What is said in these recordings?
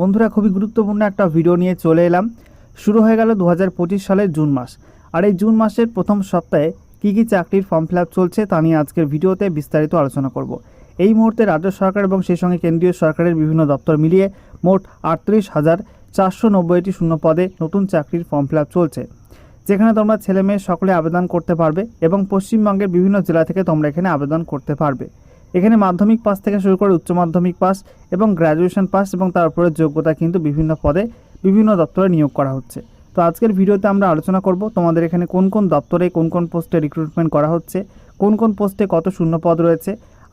বন্ধুরা, খুবই গুরুত্বপূর্ণ একটা ভিডিও নিয়ে চলে এলাম। শুরু হয়ে গেল দু হাজার পঁচিশ সালের জুন মাস। আর এই জুন মাসের প্রথম সপ্তাহে কী কী চাকরির ফর্ম ফিল চলছে তা নিয়ে আজকের ভিডিওতে বিস্তারিত আলোচনা করব। এই মুহূর্তে রাজ্য সরকার এবং সেই সঙ্গে কেন্দ্রীয় সরকারের বিভিন্ন দপ্তর মিলিয়ে মোট আটত্রিশ হাজার চারশো নব্বইটি শূন্য পদে নতুন চাকরির ফর্ম ফিল চলছে। যেখানে তোমরা ছেলে মেয়ে সকলে আবেদন করতে পারবে এবং পশ্চিমবঙ্গের বিভিন্ন জেলা থেকে তোমরা এখানে আবেদন করতে পারবে। এখানে মাধ্যমিক পাস থেকে শুরু করে উচ্চ মাধ্যমিক পাস এবং গ্র্যাজুয়েশন পাস এবং তারপরে যোগ্যতা কিন্তু বিভিন্ন পদে বিভিন্ন দপ্তরে নিয়োগ করা হচ্ছে। তো আজকের ভিডিওতে আমরা আলোচনা করব তোমাদের এখানে কোন কোন দপ্তরে কোন কোন পোস্টে রিক্রুটমেন্ট করা হচ্ছে, কোন কোন পোস্টে কত শূন্য পদ রয়েছে,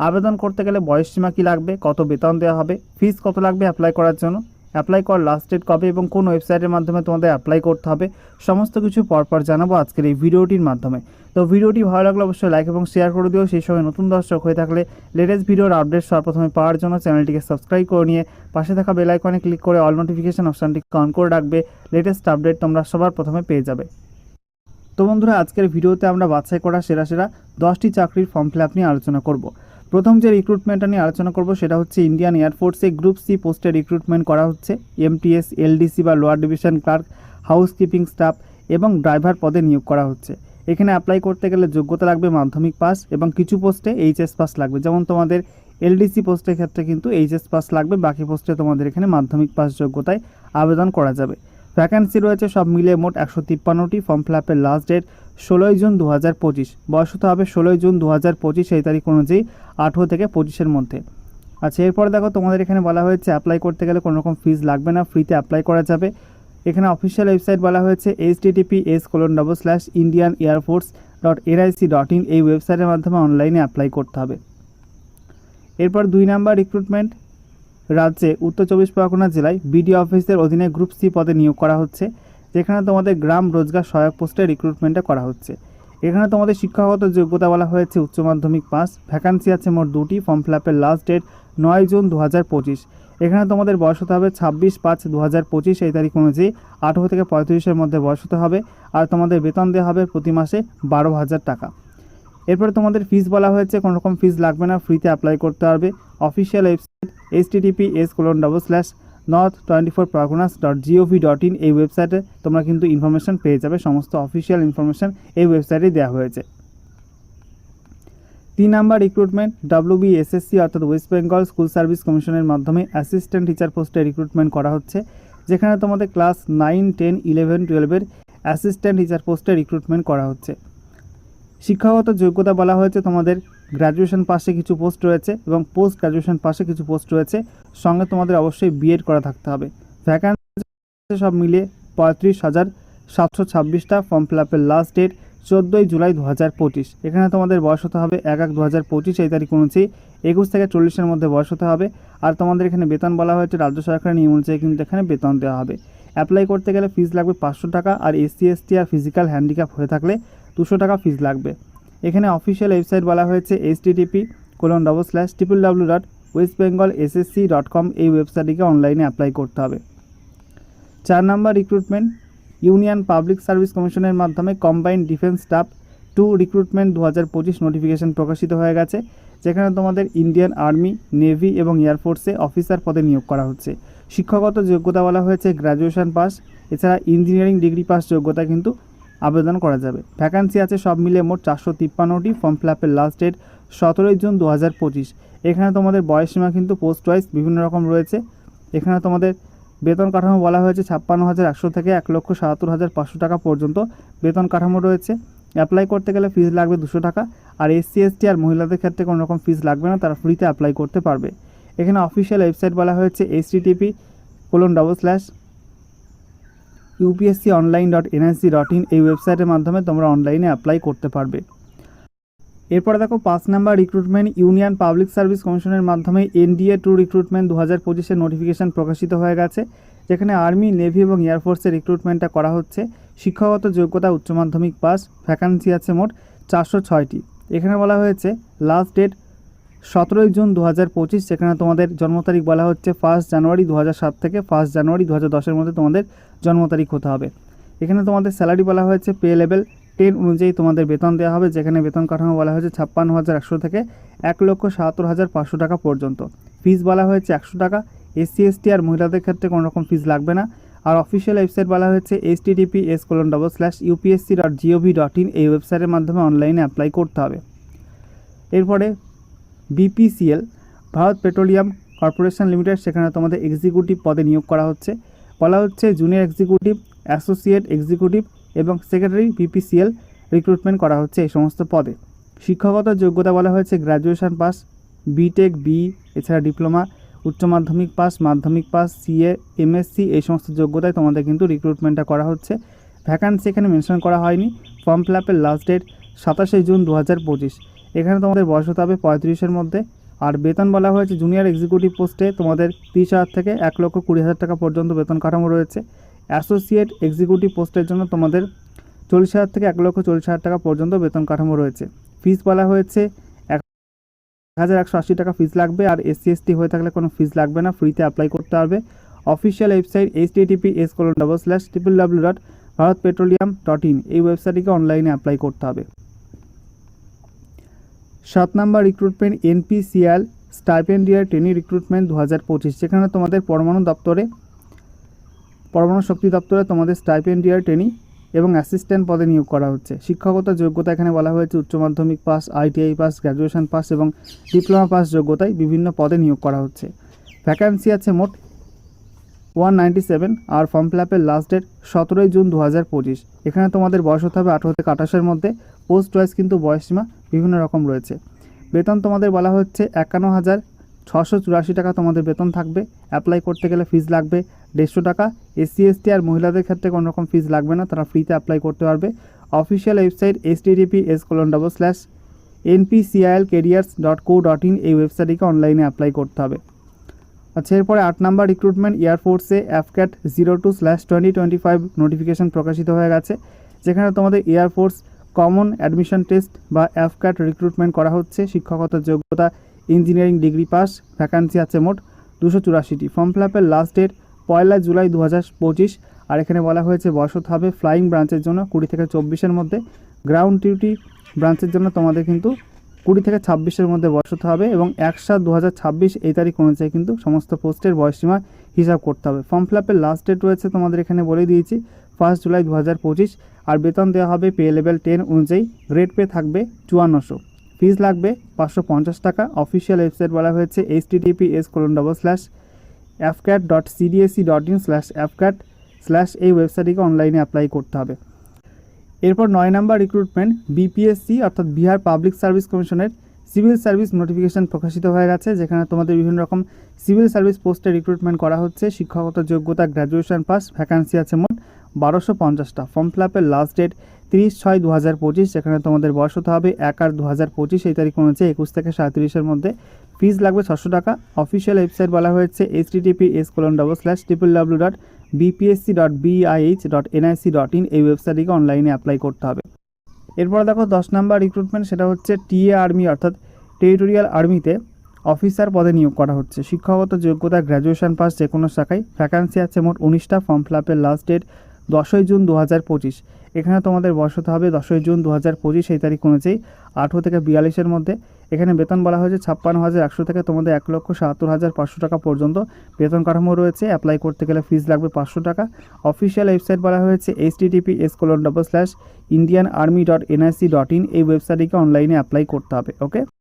আবেদন করতে গেলে বয়সসীমা কী লাগবে, কত বেতন দেওয়া হবে ফিস কত লাগবে অ্যাপ্লাই করার জন্য অ্যাপ্লাই করার লাস্ট ডেট কবে এবং কোন ওয়েবসাইটের মাধ্যমে তোমাদের অ্যাপ্লাই করতে হবে, সমস্ত কিছু পরপর জানাব আজকের এই ভিডিওটির মাধ্যমে। তো ভিডিওটি ভালো লাগলে অবশ্যই লাইক এবং শেয়ার করে দিও, সেই সময় নতুন দর্শক হয়ে থাকলে লেটেস্ট ভিডিওর আপডেট সর্বপ্রথমে পাওয়ার জন্য চ্যানেলটিকে সাবস্ক্রাইব করে নিয়ে পাশে থাকা বেল আইকনে ক্লিক করে অল নোটিফিকেশন অপশানটি অন করে রাখবে লেটেস্ট আপডেট তোমরা সবার প্রথমে পেয়ে যাবে। তো বন্ধুরা, আজকের ভিডিওতে আমরা বাছাই করা সেরা সেরা দশটি চাকরির ফর্ম ফিল আপ নিয়ে আলোচনা করব। প্রথম যে রিক্রুটমেন্টটা নিয়ে আলোচনা করব সেটা হচ্ছে ইন্ডিয়ান এয়ারফোর্সে গ্রুপ সি পোস্টে রিক্রুটমেন্ট করা হচ্ছে। এমটিএস এলডিসি বা lower division clerk housekeeping staff এবং ড্রাইভার পদে নিয়োগ করা হচ্ছে। এখানে অ্যাপ্লাই করতে গেলে যোগ্যতা লাগবে মাধ্যমিক পাস এবং কিছু পোস্টে এইচএস পাস লাগবে। যেমন তোমাদের এলডিসি পোস্টের ক্ষেত্রে কিন্তু এইচএস পাস লাগবে, বাকি পোস্টে তোমাদের এখানে মাধ্যমিক পাস যোগ্যতায় আবেদন করা যাবে। ভ্যাকান্সি রয়েছে সব মিলে মোট একশো তিপ্পান্নটি ফর্ম ফিল লাস্ট ডেট ষোলোই জুন দু হাজার পঁচিশ। বয়স হতে হবে ষোলোই জুন দু হাজার পঁচিশ এই তারিখ অনুযায়ী আঠেরো থেকে পঁচিশের মধ্যে। আচ্ছা এরপরে দেখো তোমাদের এখানে বলা হয়েছে অ্যাপ্লাই করতে গেলে কোনো রকম ফিজ লাগবে না ফ্রিতে অ্যাপ্লাই করা যাবে। এখানে অফিসিয়াল ওয়েবসাইট বলা হয়েছে H TTP S colon double slash Indian air force dot NIC dot in এই ওয়েবসাইটের মাধ্যমে অনলাইনে অ্যাপ্লাই করতে হবে। এরপর দুই নাম্বার রিক্রুটমেন্ট রাজ্যে উত্তর চব্বিশ পরগনা জেলায় বিডি অফিসের অধীনে গ্রুপ সি পদে নিয়োগ করা হচ্ছে। যেখানে তোমাদের গ্রাম রোজগার সহায়ক পোস্টে রিক্রুটমেন্টটা করা হচ্ছে। এখানে তোমাদের শিক্ষাগত যোগ্যতা বলা হয়েছে উচ্চ মাধ্যমিক পাস ভ্যাকান্সি আছে মোট দুটি ফর্ম ফিল আপের লাস্ট ডেট নয় জুন দু হাজার পঁচিশ। এখানে তোমাদের বয়স হতে হবে ছাব্বিশ পাঁচ দু এই তারিখ অনুযায়ী আঠেরো থেকে পঁয়ত্রিশের মধ্যে বয়স হতে হবে আর তোমাদের বেতন দেওয়া হবে প্রতি মাসে বারো হাজার টাকা। এরপরে তোমাদের ফিস বলা হয়েছে, কোনো রকম ফিস লাগবে না ফ্রিতে অ্যাপ্লাই করতে পারবে। Official website H TTP S colon double slash north twenty four Parganas dot GOV dot in এই ওয়েবসাইটে তোমরা কিন্তু ইনফরমেশন পেয়ে যাবে, সমস্ত অফিসিয়াল ইনফরমেশন এই ওয়েবসাইটে দেওয়া হয়েছে। তিন নাম্বার রিক্রুটমেন্ট ডাব্লিউবিএসএসসি অর্থাৎ ওয়েস্ট বেঙ্গল স্কুল সার্ভিস কমিশনের মাধ্যমে অ্যাসিস্ট্যান্ট টিচার পোস্টে রিক্রুটমেন্ট করা হচ্ছে, যেখানে তোমাদের ক্লাস নাইন টেন ইলেভেন টুয়েলভের অ্যাসিস্ট্যান্ট টিচার পোস্টে রিক্রুটমেন্ট করা হচ্ছে। শিক্ষাগত যোগ্যতা বলা হয়েছে, তোমাদের গ্র্যাজুয়েশন পাশে কিছু পোস্ট রয়েছে এবং পোস্ট গ্র্যাজুয়েশন পাশে কিছু পোস্ট রয়েছে। সঙ্গে তোমাদের অবশ্যই বিএড করা থাকতে হবে। ভ্যাকান্সি সব মিলিয়ে পঁয়ত্রিশ হাজার সাতশো ছাব্বিশটা। ফর্ম ফিল আপের লাস্ট ডেট চোদ্দোই জুলাই দু হাজার পঁচিশ। এখানে তোমাদের বয়স হতে হবে এক এক দু হাজার পঁচিশ, এই তারিখ অনুযায়ী একুশ থেকে চল্লিশের মধ্যে বয়স হতে হবে। আর তোমাদের এখানে বেতন বলা হয়েছে, রাজ্য সরকারের নিয়ম অনুযায়ী কিন্তু এখানে বেতন দেওয়া হবে। অ্যাপ্লাই করতে গেলে ফিজ লাগবে পাঁচশো টাকা। আর এসসি এসটি আর ফিজিক্যাল হ্যান্ডিক্যাপ হয়ে থাকলে দুশো টাকা ফিস লাগবে। এখানে অফিসিয়াল ওয়েবসাইট বলা হয়েছে H TTP colon double slash triple W dot West Bengal SSC dot com এই ওয়েবসাইটটিকে অনলাইনে অ্যাপ্লাই করতে হবে। চার number recruitment union public service কমিশনের মাধ্যমে combined defence staff two recruitment দু হাজার পঁচিশ নোটিফিকেশন প্রকাশিত হয়ে গেছে, যেখানে তোমাদের ইন্ডিয়ান আর্মি নেভি এবং এয়ারফোর্সে অফিসার পদে নিয়োগ করা হচ্ছে। শিক্ষাগত যোগ্যতা বলা হয়েছে গ্র্যাজুয়েশন পাস এছাড়া ইঞ্জিনিয়ারিং ডিগ্রি পাস যোগ্যতা কিন্তু আবেদন করা যাবে। ভ্যাকান্সি আছে সব মিলে মোট চারশো তিপ্পান্নটি। ফর্ম ফিল আপের লাস্ট ডেট সতেরোই জুন দু হাজার পঁচিশ। এখানে তোমাদের বয়সসীমা কিন্তু পোস্ট ওয়াইজ বিভিন্ন রকম রয়েছে। এখানে তোমাদের বেতন কাঠামো বলা হয়েছে ছাপ্পান্ন হাজার একশো থেকে এক লক্ষ সাতাত্তর হাজার পাঁচশো টাকা পর্যন্ত বেতন কাঠামো রয়েছে। অ্যাপ্লাই করতে গেলে ফিস লাগবে দুশো টাকা। আর এসসি এসটি আর মহিলাদের ক্ষেত্রে কোনো রকম ফিস লাগবে না, তারা ফ্রিতে অ্যাপ্লাই করতে পারবে। এখানে অফিসিয়াল ওয়েবসাইট বলা হয়েছে H TTP colon double slash UPSC online dot NIC dot in এই ওয়েবসাইটের মাধ্যমে তোমরা অনলাইনে অ্যাপ্লাই করতে পারবে। এরপরে দেখো, পাঁচ number recruitment union public service কমিশনের মাধ্যমে এনডিএ টু রিক্রুটমেন্ট দু হাজার পঁচিশের নোটিফিকেশান প্রকাশিত হয়ে গেছে, যেখানে আর্মি নেভি এবং এয়ারফোর্সের রিক্রুটমেন্টটা করা হচ্ছে। শিক্ষাগত যোগ্যতা উচ্চ মাধ্যমিক পাস ভ্যাকান্সি আছে মোট চারশো ছয়টি। এখানে বলা হয়েছে লাস্ট ডেট সতেরোই জুন দু হাজার পঁচিশ সেখানে তোমাদের জন্ম তারিখ বলা হচ্ছে ফার্স্ট জানুয়ারি দু হাজার সাত থেকে ফার্স্ট জানুয়ারি দু হাজার দশের মধ্যে তোমাদের জন্ম তারিখ হতে হবে। এখানে তোমাদের স্যালারি বলা হয়েছে পে লেভেল টেন অনুযায়ী তোমাদের বেতন দেওয়া হবে, যেখানে বেতন কাঠামো বলা হয়েছে ছাপ্পান্ন হাজার একশো থেকে এক লক্ষ সাতাত্তর হাজার পাঁচশো টাকা পর্যন্ত। ফিস বলা হয়েছে একশো টাকা এসসি এসটি আর মহিলাদের ক্ষেত্রে কোনো রকম ফিজ লাগবে না। আর অফিসিয়াল ওয়েবসাইট বলা হয়েছে H TDP S colon double slash UPSC dot GOV dot in এই ওয়েবসাইটের মাধ্যমে অনলাইনে অ্যাপ্লাই করতে হবে। এরপরে BPCL, Bharat petroleum corporation limited, সেখানে তোমাদের এক্সিকিউটিভ পদে নিয়োগ করা হচ্ছে। বলা হচ্ছে জুনিয়র এক্সিকিউটিভ অ্যাসোসিয়েট এক্সিকিউটিভ এবং সেক্রেটারি বিপিসিএল রিক্রুটমেন্ট করা হচ্ছে এই সমস্ত পদে। শিক্ষাগত যোগ্যতা বলা হয়েছে গ্র্যাজুয়েশন পাস বিটেক বি এছাড়া ডিপ্লোমা উচ্চ মাধ্যমিক পাস মাধ্যমিক পাস সিএ এমএসসি এই সমস্ত যোগ্যতায় তোমাদের কিন্তু রিক্রুটমেন্টটা করা হচ্ছে। ভ্যাকান্সি এখানে মেনশন করা হয়নি। ফর্ম ফিল আপের লাস্ট ডেট সাতাশে জুন দু হাজার পঁচিশ। এখানে তোমাদের বয়স হতে হবে পঁয়ত্রিশের মধ্যে। আর বেতন বলা হয়েছে জুনিয়র এক্সিকিউটিভ পোস্টে তোমাদের তিরিশ হাজার থেকে এক লক্ষ কুড়ি হাজার টাকা পর্যন্ত বেতন কাঠামো রয়েছে। অ্যাসোসিয়েট এক্সিকিউটিভ পোস্টের জন্য তোমাদের চল্লিশ হাজার থেকে এক লক্ষ চল্লিশ হাজার টাকা পর্যন্ত বেতন কাঠামো রয়েছে। ফিস বলা হয়েছে এক হাজার একশো আশি টাকা ফিস লাগবে আর এসসি এসটি হয়ে থাকলে কোনো ফিস লাগবে না ফ্রিতে অ্যাপ্লাই করতে হবে official website H TTP S colon double slash triple W dot Bharat petroleum dot in এই ওয়েবসাইটটিকে অনলাইনে অ্যাপ্লাই করতে হবে। সাত number recruitment NPCL stipendiary trainee recruitment দু হাজার পঁচিশ। যেখানে তোমাদের পরমাণু দপ্তরে, পরমাণু শক্তি দপ্তরে তোমাদের স্টাইপেন্ডিয়ার ট্রেনি এবং অ্যাসিস্ট্যান্ট পদে নিয়োগ করা হচ্ছে। শিক্ষাগত যোগ্যতা এখানে বলা হয়েছে, উচ্চ মাধ্যমিক pass ITI pass graduation pass এবং ডিপ্লোমা পাস যোগ্যতায় বিভিন্ন পদে নিয়োগ করা হচ্ছে। ভ্যাকান্সি আছে মোট ওয়ান নাইনটি সেভেন আর ফর্ম ফিল আপের লাস্ট ডেট সতেরোই জুন দু হাজার পঁচিশ। এখানে তোমাদের বয়স হতে হবে আঠেরো থেকে আঠাশের মধ্যে। পোস্ট ওয়াইজ কিন্তু বয়সসীমা বিভিন্ন রকম রয়েছে। বেতন তোমাদের বলা হচ্ছে একান্ন হাজার ছশো চুরাশি টাকা তোমাদের বেতন থাকবে। অ্যাপ্লাই করতে গেলে ফিজ লাগবে দেড়শো টাকা। এসসি এসটি আর মহিলাদের ক্ষেত্রে কোনো রকম ফিজ লাগবে না, তারা ফ্রিতে অ্যাপ্লাই করতে পারবে। Official website S TDP S colon double slash NPCIL careers dot co dot in এই ওয়েবসাইটটিকে অনলাইনে অ্যাপ্লাই করতে হবে। আচ্ছা এরপরে আট number recruitment এয়ারফোর্সে AFCAT zero two slash twenty twenty five notification প্রকাশিত হয়ে গেছে, যেখানে তোমাদের এয়ারফোর্স কমন অ্যাডমিশন টেস্ট বা অ্যাফক্যাট রিক্রুটমেন্ট করা হচ্ছে। শিক্ষাগত যোগ্যতা ইঞ্জিনিয়ারিং ডিগ্রি পাস ভ্যাকান্সি আছে মোট দুশো চুরাশিটি। ফর্ম ফিল আপের লাস্ট ডেট পয়লা জুলাই দু হাজার পঁচিশ, আর এখানে বলা হয়েছে বয়স হবে ফ্লাইং ব্রাঞ্চের জন্য কুড়ি থেকে চব্বিশের মধ্যে। গ্রাউন্ড ডিউটি ব্রাঞ্চের জন্য তোমাদের কিন্তু কুড়ি থেকে ছাব্বিশের মধ্যে বয়স হতে হবে এবং এক সাত দু এই তারিখ অনুযায়ী কিন্তু সমস্ত পোস্টের বয়সসীমা হিসাব করতে হবে। ফর্ম ফিল আপের লাস্ট ডেট রয়েছে তোমাদের এখানে বলে দিয়েছি ফার্স্ট জুলাই দু হাজার পঁচিশ। আর বেতন দেওয়া হবে পে লেভেল টেন অনুযায়ী। গ্রেড পে থাকবে চুয়ান্নশো। ফিজ লাগবে পাঁচশো পঞ্চাশ টাকা। অফিসিয়াল ওয়েবসাইট বলা হয়েছে H TTP S colon double slash AFCAT dot CDAC dot in slash AFCAT slash এই ওয়েবসাইটটিকে অনলাইনে অ্যাপ্লাই করতে হবে। এরপর নয় নম্বর রিক্রুটমেন্ট বিপিএসসি অর্থাৎ বিহার পাবলিক সার্ভিস কমিশনের সিভিল সার্ভিস নোটিফিকেশন প্রকাশিত হয়ে গেছে, যেখানে তোমাদের বিভিন্ন রকম সিভিল সার্ভিস পোস্টে রিক্রুটমেন্ট করা হচ্ছে। শিক্ষাগত যোগ্যতা গ্র্যাজুয়েশন পাস ভ্যাকান্সি আছে মোট বারোশো পঞ্চাশটা। ফর্ম ফিল আপের লাস্ট ডেট তিরিশ ছয় দু হাজার পঁচিশ, যেখানে তোমাদের বয়স হতে হবে এক আর দু হাজার পঁচিশ, এই তারিখ অনুযায়ী একুশ থেকে সাঁত্রিশের মধ্যে। ফিজ লাগবে ছশো টাকা। অফিসিয়াল ওয়েবসাইট বলা হয়েছে H TTP S colon double slash triple W dot BPSC dot BIH dot NIC dot in এই ওয়েবসাইটটিকে অনলাইনে অ্যাপ্লাই করতে হবে। এরপর দেখো দশ নাম্বার রিক্রুটমেন্ট সেটা হচ্ছে টিএ আর্মি, অর্থাৎ টেরিটোরিয়াল আর্মিতে অফিসার পদে নিয়োগ করা হচ্ছে। শিক্ষাগত যোগ্যতা গ্র্যাজুয়েশন পাস যে কোনো শাখায়। ভ্যাকান্সি আছে মোট উনিশটা ফর্ম ফিল আপের লাস্ট ডেট দশই জুন দু হাজার পঁচিশ। এখানে তোমাদের বসতে হবে দশই জুন দু হাজার পঁচিশ, এই তারিখ অনুযায়ী। আঠেরো থেকে বিয়াল্লিশের মধ্যে। এখানে বেতন বলা হয়েছে ছাপ্পান্ন হাজার একশো থেকে তোমাদের এক লক্ষ সাহাত্তর হাজার পাঁচশো টাকা পর্যন্ত বেতন কাঠামো রয়েছে। অ্যাপ্লাই করতে গেলে ফিজ লাগবে পাঁচশো টাকা। অফিসিয়াল ওয়েবসাইট বলা হয়েছে H TTP S colon double slash Indian army dot NIC dot in এই ওয়েবসাইটটিকে অনলাইনে অ্যাপ্লাই করতে হবে ওকে